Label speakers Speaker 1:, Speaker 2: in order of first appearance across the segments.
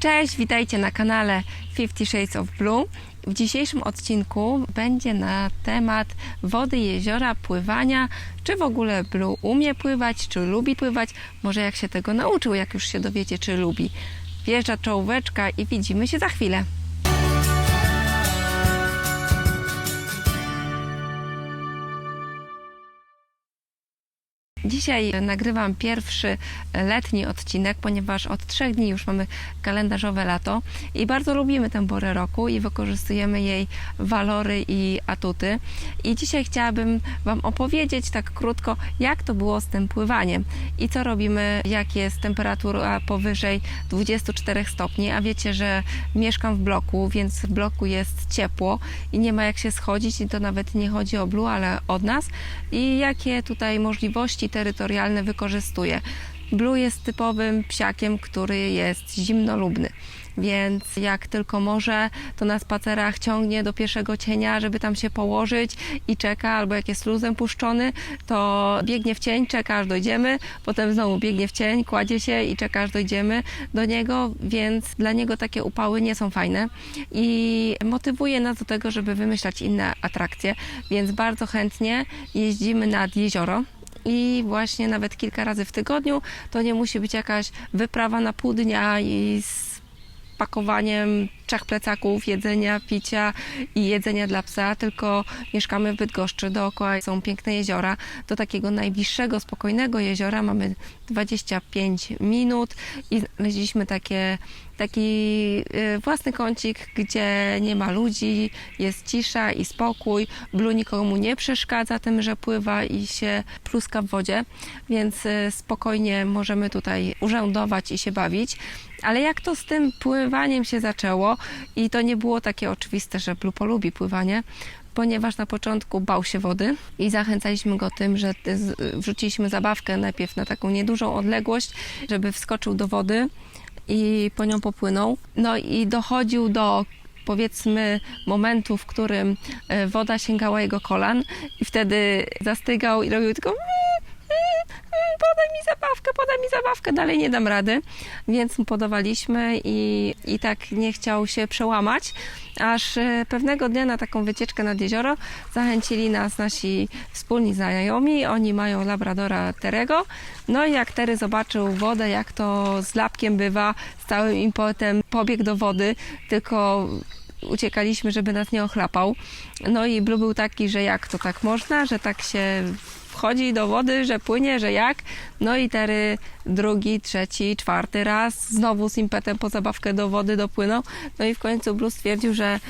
Speaker 1: Cześć, witajcie na kanale Fifty Shades of Blue. W dzisiejszym odcinku będzie na temat wody, jeziora, pływania. Czy w ogóle Blue umie pływać, czy lubi pływać? Może jak się tego nauczył, jak już się dowiecie, czy lubi. Wjeżdża czołóweczka i widzimy się za chwilę. Dzisiaj nagrywam pierwszy letni odcinek, ponieważ od trzech dni już mamy kalendarzowe lato i bardzo lubimy tę porę roku i wykorzystujemy jej walory i atuty. I dzisiaj chciałabym Wam opowiedzieć tak krótko, jak to było z tym pływaniem i co robimy, jak jest temperatura powyżej 24 stopni. A wiecie, że mieszkam w bloku, więc w bloku jest ciepło i nie ma jak się schodzić i to nawet nie chodzi o Blue, ale od nas. I jakie tutaj możliwości terytorialne wykorzystuje. Blue jest typowym psiakiem, który jest zimnolubny. Więc jak tylko może, to na spacerach ciągnie do pierwszego cienia, żeby tam się położyć i czeka, albo jak jest luzem puszczony, to biegnie w cień, czeka aż dojdziemy, potem znowu biegnie w cień, kładzie się i czeka aż dojdziemy do niego, więc dla niego takie upały nie są fajne i motywuje nas do tego, żeby wymyślać inne atrakcje, więc bardzo chętnie jeździmy nad jezioro i właśnie nawet kilka razy w tygodniu. To nie musi być jakaś wyprawa na pół dnia i z pakowaniem trzech plecaków jedzenia, picia i jedzenia dla psa, tylko mieszkamy w Bydgoszczy, dookoła są piękne jeziora. Do takiego najbliższego, spokojnego jeziora mamy 25 minut i znaleźliśmy takie, taki y, własny kącik, gdzie nie ma ludzi, jest cisza i spokój. Blue nikomu nie przeszkadza tym, że pływa i się pluska w wodzie, więc y, spokojnie możemy tutaj urzędować i się bawić. Ale jak to z tym pływaniem się zaczęło i to nie było takie oczywiste, że Blue polubi pływanie, ponieważ na początku bał się wody i zachęcaliśmy go tym, że wrzuciliśmy zabawkę najpierw na taką niedużą odległość, żeby wskoczył do wody i po nią popłynął. No i dochodził do powiedzmy momentu, w którym e, woda sięgała jego kolan i wtedy zastygał i robił tylko podaj mi zabawkę, podaj mi zabawkę, dalej nie dam rady, więc mu podawaliśmy i, i tak nie chciał się przełamać, aż e, pewnego dnia na taką wycieczkę nad jezioro zachęcili nas nasi wspólni znajomi, oni mają labradora Terego, no i jak Tery zobaczył wodę, jak to z lapkiem bywa, z całym impetem pobiegł do wody, tylko uciekaliśmy, żeby nas nie ochlapał. No i Blue był taki, że jak to tak można, że tak się wchodzi do wody, że płynie, że jak. No i Tery drugi, trzeci, czwarty raz znowu z impetem po zabawkę do wody dopłynął. No i w końcu Blue stwierdził, że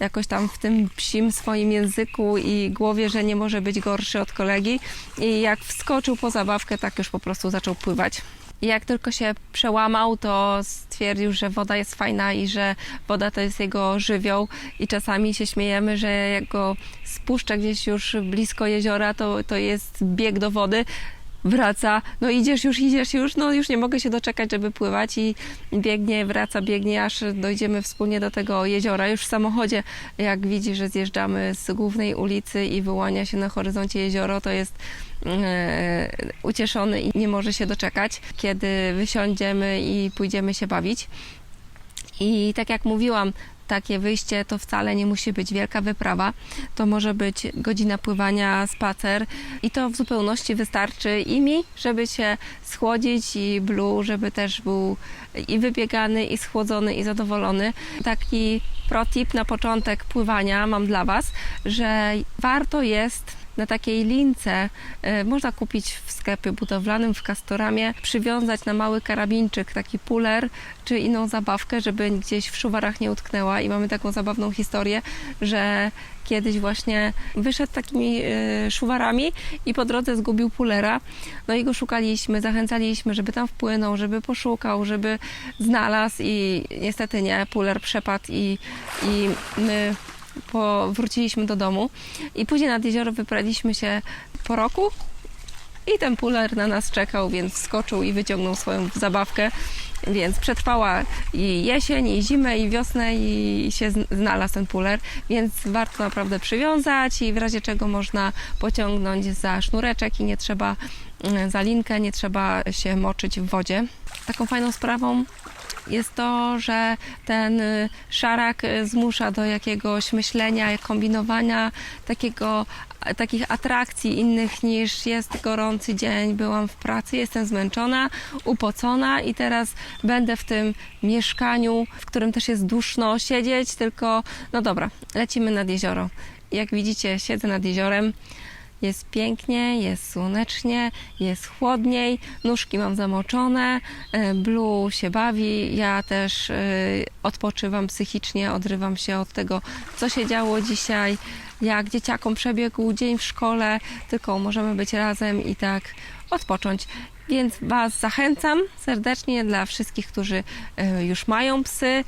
Speaker 1: jakoś tam w tym psim swoim języku i głowie, że nie może być gorszy od kolegi. I jak wskoczył po zabawkę, tak już po prostu zaczął pływać. I jak tylko się przełamał, to stwierdził, że woda jest fajna i że woda to jest jego żywioł. I czasami się śmiejemy, że jak go spuszcza gdzieś już blisko jeziora, to, to jest bieg do wody. Wraca, no idziesz już, idziesz już, no już nie mogę się doczekać, żeby pływać i biegnie, wraca, biegnie, aż dojdziemy wspólnie do tego jeziora. Już w samochodzie, jak widzi, że zjeżdżamy z głównej ulicy i wyłania się na horyzoncie jezioro, to jest e, ucieszony i nie może się doczekać, kiedy wysiądziemy i pójdziemy się bawić. I tak jak mówiłam, takie wyjście to wcale nie musi być wielka wyprawa. To może być godzina pływania, spacer i to w zupełności wystarczy i mi, żeby się schłodzić i Blue, żeby też był i wybiegany, i schłodzony, i zadowolony. Taki protip na początek pływania mam dla Was, że warto jest na takiej lince e, można kupić w sklepie budowlanym w Castoramie, przywiązać na mały karabinczyk taki puler czy inną zabawkę, żeby gdzieś w szuwarach nie utknęła i mamy taką zabawną historię, że kiedyś właśnie wyszedł takimi e, szuwarami i po drodze zgubił pulera. No i go szukaliśmy, zachęcaliśmy, żeby tam wpłynął, żeby poszukał, żeby znalazł i niestety nie, puler przepadł i, i my po, wróciliśmy do domu i później nad jezioro wypraliśmy się po roku i ten puler na nas czekał, więc wskoczył i wyciągnął swoją zabawkę. Więc przetrwała i jesień, i zimę, i wiosnę, i się znalazł ten puler, więc warto naprawdę przywiązać i w razie czego można pociągnąć za sznureczek i nie trzeba mm, za linkę, nie trzeba się moczyć w wodzie. Taką fajną sprawą jest to, że ten y, szarak y, zmusza do jakiegoś myślenia, kombinowania, takiego, takich atrakcji innych niż jest gorący dzień, byłam w pracy, jestem zmęczona, upocona i teraz będę w tym mieszkaniu, w którym też jest duszno siedzieć, tylko no dobra, lecimy nad jezioro. Jak widzicie, siedzę nad jeziorem. Jest pięknie, jest słonecznie, jest chłodniej, nóżki mam zamoczone, e, Blue się bawi, ja też e, odpoczywam psychicznie, odrywam się od tego, co się działo dzisiaj, jak dzieciakom przebiegł dzień w szkole, tylko możemy być razem i tak odpocząć. Więc Was zachęcam serdecznie dla wszystkich, którzy e, już mają psy.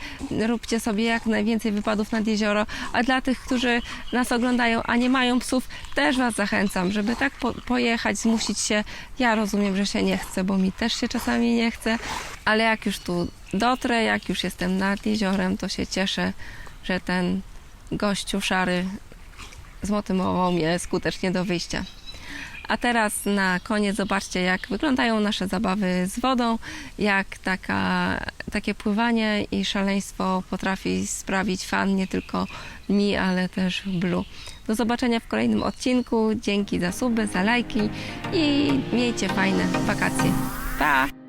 Speaker 1: Róbcie sobie jak najwięcej wypadów nad jezioro, a dla tych, którzy nas oglądają, a nie mają psów, też Was zachęcam, żeby tak po, pojechać, zmusić się. Ja rozumiem, że się nie chce, bo mi też się czasami nie chce, ale jak już tu dotrę, jak już jestem nad jeziorem, to się cieszę, że ten gościu szary zmotywował mnie skutecznie do wyjścia. A teraz na koniec zobaczcie, jak wyglądają nasze zabawy z wodą, jak taka, takie pływanie i szaleństwo potrafi sprawić fan nie tylko mi, ale też Blue. Do zobaczenia w kolejnym odcinku. Dzięki za suby, za lajki i miejcie fajne wakacje. Pa!